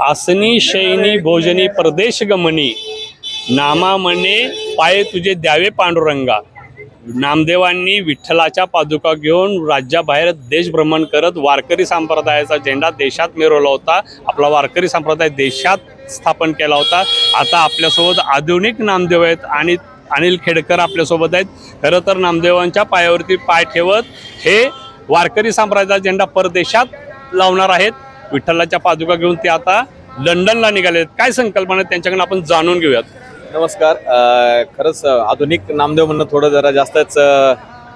आसनी शैनी भोजनी परदेश गमनी. नामा म्हणे पाय तुझे द्यावे पांडुरंगा. नामदेवांनी विठ्ठलाच्या पादुका घेऊन राज्याबाहेर देशभ्रमण करत वारकरी संप्रदायाचा झेंडा देशात मिरवला होता. आपला वारकरी संप्रदाय देशात स्थापन केला होता. आता आपल्यासोबत आधुनिक नामदेव आहेत आणि अनिल खेडकर आपल्यासोबत आहेत. खरं तर नामदेवांच्या पायावरती पाय ठेवत हे वारकरी संप्रदायाचा झेंडा परदेशात लावणार आहेत. विठ्ठलाच्या पादुका घेऊन ते आता लंडनला निघाले आहेत काय संकल्पना त्यांच्याकडून आपण जाणून घेऊयात. नमस्कार. खरंच आधुनिक नामदेव म्हणणं थोडं जरा जास्तच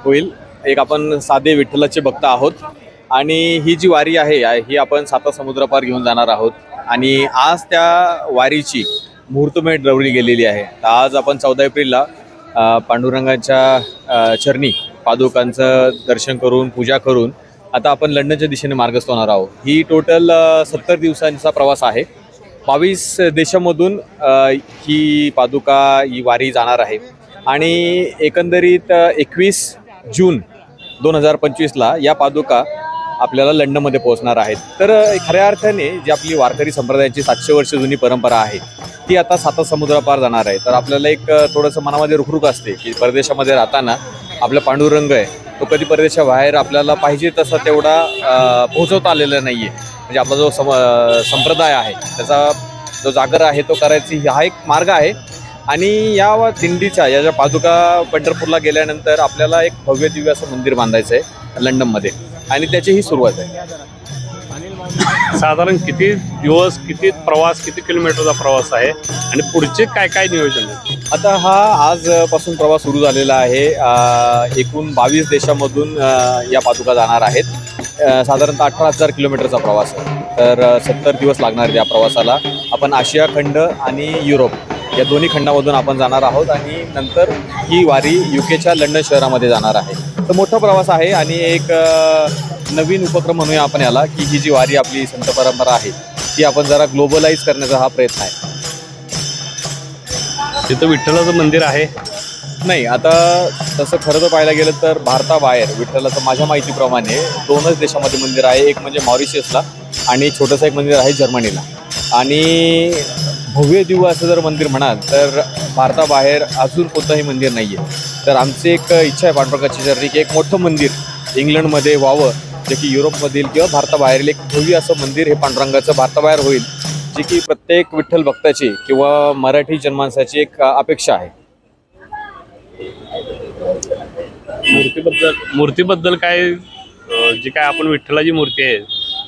होईल. एक आपण साधे विठ्ठलाचे भक्त आहोत. आणि ही जी वारी आहे ही आपण साता समुद्रपार घेऊन जाणार आहोत. आणि आज त्या वारीची मुहूर्तमेढ रवली गेलेली आहे. तर आज आपण चौदा एप्रिलला पांडुरंगाच्या चरणी पादुकांचं दर्शन करून पूजा करून आता आपण लंडनच्या दिशेने मार्गस्थ होणार आहोत. ही टोटल सत्तर दिवसांचा प्रवास आहे. बावीस देशामधून ही पादुका ही वारी जाणार आहे. आणि एकंदरीत एकवीस जून दोन हजार पंचवीसला या पादुका आपल्याला लंडनमध्ये पोहोचणार आहेत. तर खऱ्या अर्थाने जी आपली वारकरी संप्रदायाची सातशे वर्ष जुनी परंपरा आहे ती आता साता समुद्रापार जाणार आहे. तर आपल्याला एक थोडंसं मनामध्ये रुखरुख असते की परदेशामध्ये राहताना आपला पांडुरंग आहे तो कधी परदेशाबाहेर आपल्याला पाहिजे तसा तेवढा पोहोचवता आलेला नाही आहे म्हणजे आपला जो सम संप्रदाय आहे त्याचा जो जागर आहे तो करायची हा एक मार्ग आहे. आणि या दिंडीच्या या ज्या पादुका पंढरपूरला गेल्यानंतर आपल्याला एक भव्य दिव्य असं मंदिर बांधायचं आहे लंडनमध्ये. आणि त्याची ही सुरुवात आहे. साधारण किती दिवस किती प्रवास किती किलोमीटरचा प्रवास आहे? आणि पुढचे काय काय नियोजन आहे? आता हा आजपासून प्रवास सुरू झालेला आहे. एकूण बावीस देशामधून या पादुका जाणार आहेत. साधारणतः अठरा हजार किलोमीटरचा प्रवास तर सत्तर दिवस लागणार या प्रवासाला. आपण आशिया खंड आणि युरोप या दोन्ही खंडामधून आपण जाणार आहोत आणि नंतर ही वारी यू केच्या लंडन शहरामध्ये जाणार आहे. तर मोठा प्रवास आहे आणि एक नवीन उपक्रम म्हणूया आपण याला की ही जी वारी आपली संत परंपरा आहे ती आपण जरा ग्लोबलाइज करण्याचा हा प्रयत्न आहे. तिथं विठ्ठलाचं मंदिर आहे. नाही आता तसं खरं तर पाहायला गेलं तर भारताबाहेर विठ्ठलाचं माझ्या माहितीप्रमाणे दोनच देशामध्ये मंदिर आहे. एक म्हणजे मॉरिशियसला आणि छोटंसं एक मंदिर आहे जर्मनीला. आणि भव्य दिव असं जर मंदिर म्हणाल तर भारताबाहेर अजून कोणतंही मंदिर नाही आहे तर आमची एक इच्छा आहे पांडुरंगाची जर्नी की एक मोठं मंदिर इंग्लंडमध्ये व्हावं जे की युरोपमधील किंवा भारताबाहेरील एक भव्य असं मंदिर हे पांडुरंगाचं भारताबाहेर होईल. जी की प्रत्येक विठ्ठल भक्ताची किंवा मराठी जन्मांसाची एक अपेक्षा आहे मूर्तीबद्दल मूर्तीबद्दल काय जी काय आपण विठ्ठलाची मूर्ती आहे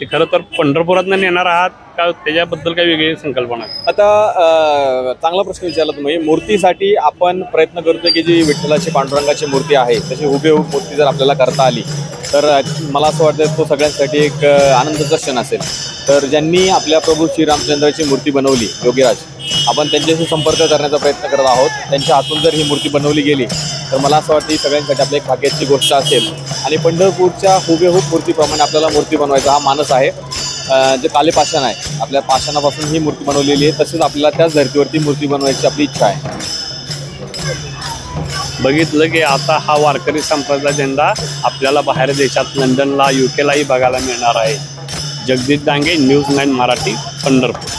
ती खरं तर पंढरपुरात नेणार आहात का त्याच्याबद्दल काही वेगळी संकल्पना? आता चांगला प्रश्न विचारला तुम्ही मूर्तीसाठी आपण प्रयत्न करतोय की जी विठ्ठलाची पांडुरंगाची मूर्ती आहे तशी हुबेहूब मूर्ती जर आपल्याला करता आली तर मला असं वाटतं तो सगळ्यांसाठी एक आनंदाचा क्षण असेल. तर ज्यांनी आपल्या प्रभू श्रीरामचंद्राची मूर्ती बनवली योगीराज आपण त्यांच्याशी संपर्क करण्याचा प्रयत्न करत आहोत. त्यांच्या हातून जर ही मूर्ती बनवली गेली तर मला असं वाटतं ही सगळ्यांसाठी आपल्या एक भाग्याची गोष्ट असेल. आणि पंढरपूरच्या हुबेहूब मूर्तीप्रमाणे आपल्याला मूर्ती बनवायचा हा मानस आहे. जे काले पाषाण आहे आपल्या पाषाणापासून ही मूर्ती बनवलेली आहे तसेच आपल्याला त्याच धर्तीवरती मूर्ती बनवायची आपली इच्छा आहे. बघितलं की आता हा वारकरी संप्रदाय झेंडा आपल्याला बाहेर देशात लंडनला युकेलाही बघायला मिळणार आहे. Jagdish Dange news nine Marathi Pandharpur.